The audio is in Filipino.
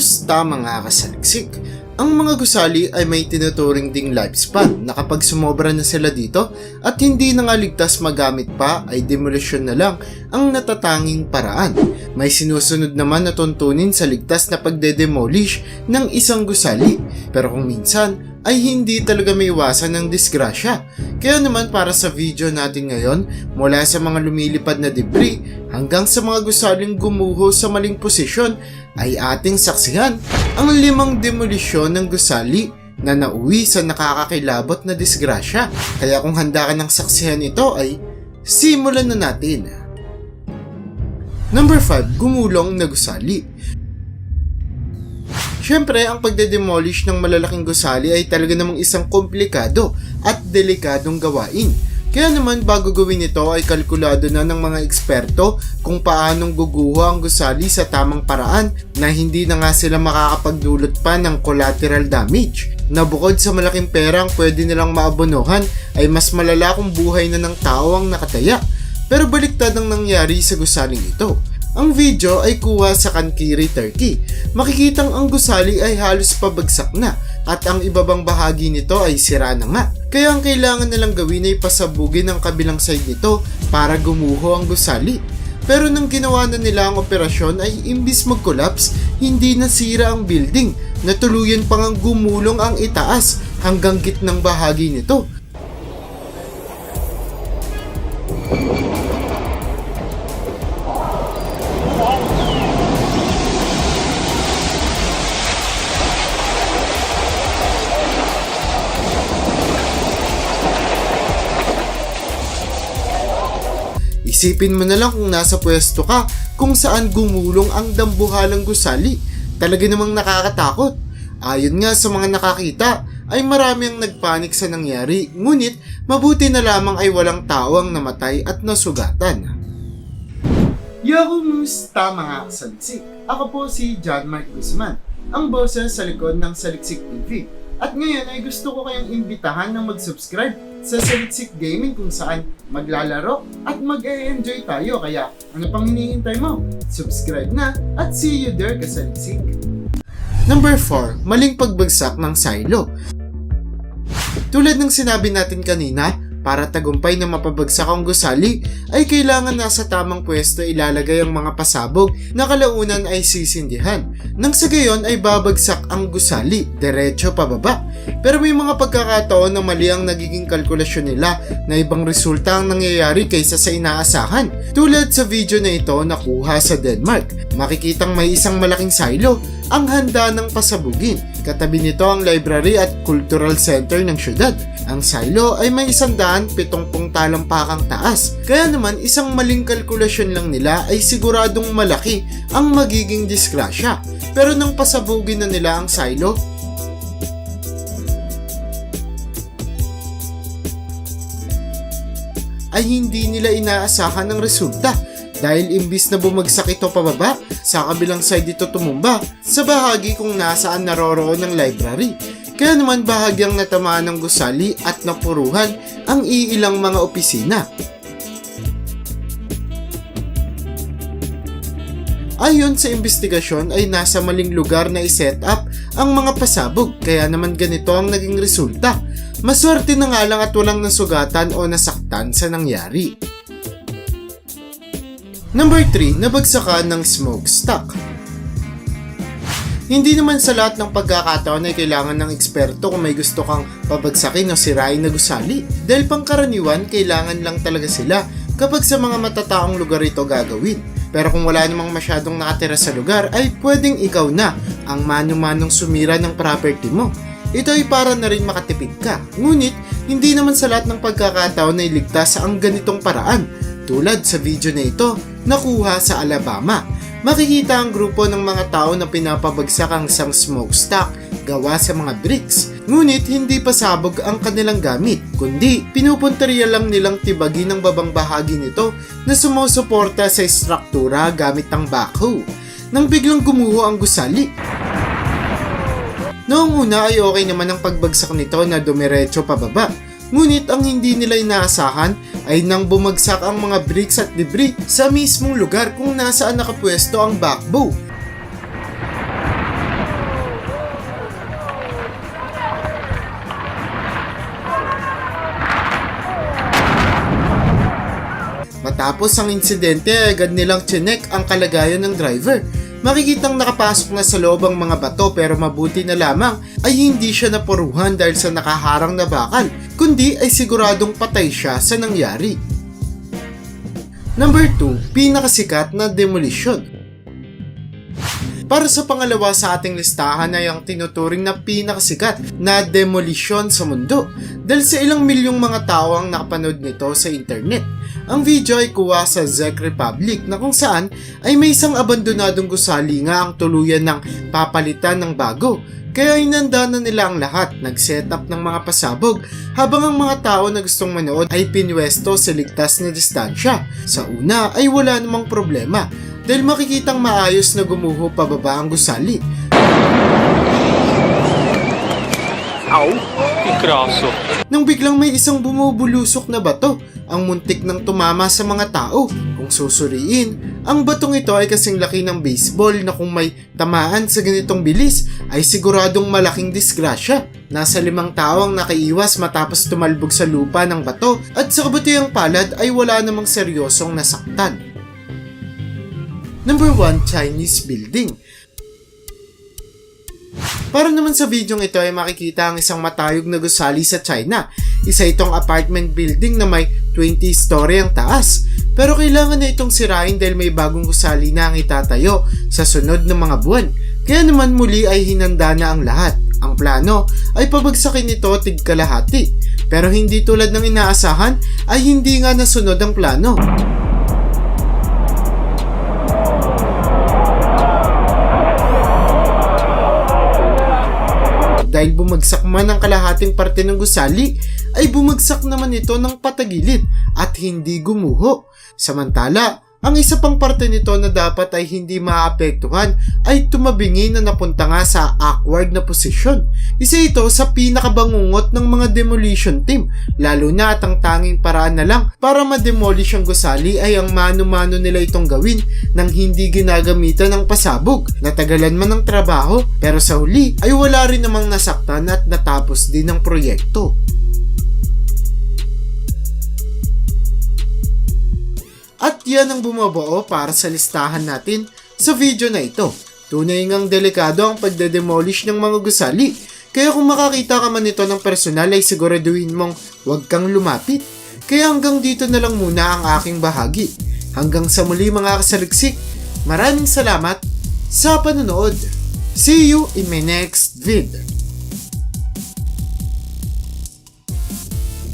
Kumusta mga kasaliksik? Ang mga gusali ay may tinuturing ding lifespan na kapag sumobra na sila dito at hindi na nga ligtas magamit pa ay demolisyon na lang ang natatanging paraan. May sinusunod naman na tuntunin sa ligtas na pagde-demolish ng isang gusali pero kung minsan ay hindi talaga may iwasan ng disgrasya. Kaya naman para sa video natin ngayon, mula sa mga lumilipad na debris hanggang sa mga gusaling gumuho sa maling posisyon, ay ating saksihan ang limang demolisyon ng gusali na nauwi sa nakakakilabot na disgrasya. Kaya kung handa ka ng saksihan ito ay simulan na natin. Number 5, gumulong na gusali. Siyempre, ang pagde-demolish ng malalaking gusali ay talaga namang isang komplikado at delikadong gawain. Kaya naman bago gawin ito ay kalkulado na ng mga eksperto kung paanong guguho ang gusali sa tamang paraan na hindi na nga sila makakapagdulot pa ng collateral damage. Na bukod sa malaking perang pwede nilang maabonohan ay mas malala kung buhay na ng tao ang nakataya. Pero baliktad ang nangyari sa gusaling ito. Ang video ay kuha sa Kankiri, Turkey. Makikitang ang gusali ay halos pabagsak na at ang ibabang bahagi nito ay sira na nga. Kaya ang kailangan nilang gawin ay pasabugin ang kabilang side nito para gumuho ang gusali. Pero nang ginawa na nila ang operasyon ay imbis mag-collapse, hindi nasira ang building na tuluyan pang ang gumulong ang itaas hanggang gitnang bahagi nito. Isipin mo na lang kung nasa pwesto ka kung saan gumulong ang dambuhalang gusali. Talaga namang nakakatakot. Ayon nga sa mga nakakita, ay marami ang nagpanik sa nangyari, ngunit mabuti na lamang ay walang tao ang namatay at nasugatan. Yo, kumusta mga kasaliksik? Ako po si John Mark Guzman, ang boses sa likod ng Saliksik TV. At ngayon ay gusto ko kayong imbitahan na mag-subscribe sa Saliksik Gaming kung saan maglalaro at mag-e-enjoy tayo. Kaya ano pang hinihintay mo? Subscribe na at see you there kasaliksik. Number 4, maling pagbagsak ng silo. Tulad ng sinabi natin kanina, para tagumpay na mapabagsak ang gusali, ay kailangan nasa tamang pwesto ilalagay ang mga pasabog na kalaunan ay sisindihan. Nang sa gayon ay babagsak ang gusali, diretso pababa. Pero may mga pagkakataon na mali ang nagiging kalkulasyon nila na ibang resulta ang nangyayari kaysa sa inaasahan. Tulad sa video na ito nakuha sa Denmark. Makikitang may isang malaking silo ang handa ng pasabugin. Katabi nito ang library at cultural center ng syudad. Ang silo ay may isandaan pitongpong talampakang taas. Kaya naman isang maling kalkulasyon lang nila ay siguradong malaki ang magiging disgrasya. Pero nang pasabugin na nila ang silo, ay hindi nila inaasahan ng resulta dahil imbis na bumagsak ito pababa, sa kabilang side ito tumumba sa bahagi kung nasaan naroroon ng library. Kaya naman bahagyang natamaan ng gusali at napuruhan ang iilang mga opisina. Ayon sa investigasyon ay nasa maling lugar na iset up ang mga pasabog kaya naman ganito ang naging resulta. Maswerte na nga lang at walang nasugatan o nasaktan sa nangyari. Number 3, nabagsakan ng smokestack. Hindi naman sa lahat ng pagkakataon ay kailangan ng eksperto kung may gusto kang pabagsakin o sirain na gusali. Dahil pangkaraniwan, kailangan lang talaga sila kapag sa mga matataong lugar ito gagawin. Pero kung wala namang masyadong nakatira sa lugar, ay pwedeng ikaw na ang mano-manong sumira ng property mo. Ito ay para na rin makatipid ka. Ngunit, hindi naman sa lahat ng pagkakataon ay ligtas ang ganitong paraan. Tulad sa video na ito, nakuha sa Alabama. Makikita ang grupo ng mga tao na pinapabagsak ang isang smokestack gawa sa mga bricks. Ngunit hindi pasabog ang kanilang gamit, kundi pinupunteriya lang nilang tibagi ng babang bahagi nito na sumusuporta sa struktura gamit ang backhoe. Nang biglang gumuho ang gusali, Noong una ay okay naman ang pagbagsak nito na dumiretso pababa. Ngunit ang hindi nila inaasahan ay nang bumagsak ang mga bricks at debris sa mismong lugar kung nasaan nakapwesto ang backbow. Matapos ang insidente agad nilang chinek ang kalagayan ng driver Makikitang nakapasok na sa loob ang mga bato pero mabuti na lamang ay hindi siya napuruhan dahil sa nakaharang na bakal, kundi ay siguradong patay siya sa nangyari. Number 2, pinakasikat na demolition. Para sa pangalawa sa ating listahan ay ang tinuturing na pinakasikat na demolisyon sa mundo dahil sa ilang milyong mga tao ang nakapanood nito sa internet. Ang video ay kuha sa Czech Republic na kung saan ay may isang abandonadong gusali nga ang tuluyan ng papalitan ng bago. Kaya inanda na nila ang lahat, nag-set up ng mga pasabog, habang ang mga tao na gustong manood ay pinwesto sa ligtas na distansya. Sa una ay wala namang problema, dahil makikitang maayos na gumuho pababa ang gusali. Au, que grosso. Nang biglang may isang bumubulusok na bato, ang muntik ng tumama sa mga tao. Kung susuriin, ang batong ito ay kasing laki ng baseball na kung may tamaan sa ganitong bilis ay siguradong malaking disgrasya. Nasa limang tao ang nakaiwas matapos tumalbog sa lupa ng bato at sa kabutihang palad ay wala namang seryosong nasaktan. Number 1, Chinese Building. Para naman sa videong ito ay makikita ang isang matayog na gusali sa China. Isa itong apartment building na may 20 story ang taas. Pero kailangan na itong sirain dahil may bagong gusali na ang itatayo sa sunod ng mga buwan. Kaya naman muli ay hinanda na ang lahat. Ang plano ay pabagsakin ito tig kalahati. Pero hindi tulad ng inaasahan ay hindi nga nasunod ang plano. Dahil bumagsak man ang kalahating parte ng gusali, ay bumagsak naman ito ng patagilid at hindi gumuho. Samantala, ang isa pang parte nito na dapat ay hindi maapektuhan ay tumabingi na napunta nga sa awkward na posisyon. Isa ito sa pinakabangungot ng mga demolition team, lalo na at ang tanging paraan na lang para ma-demolish ang gusali ay ang mano-mano nila itong gawin nang hindi ginagamitan ng pasabog. Natagalan man ng trabaho pero sa huli ay wala rin namang nasaktan at natapos din ang proyekto. Yan ang bumubuo para sa listahan natin sa video na ito. Tunay ngang delikado ang pagdedemolish ng mga gusali. Kaya kung makakita ka man nito ng personal ay siguraduhin mong huwag kang lumapit. Kaya hanggang dito na lang muna ang aking bahagi. Hanggang sa muli mga kasaliksik, maraming salamat sa panonood. See you in my next vid.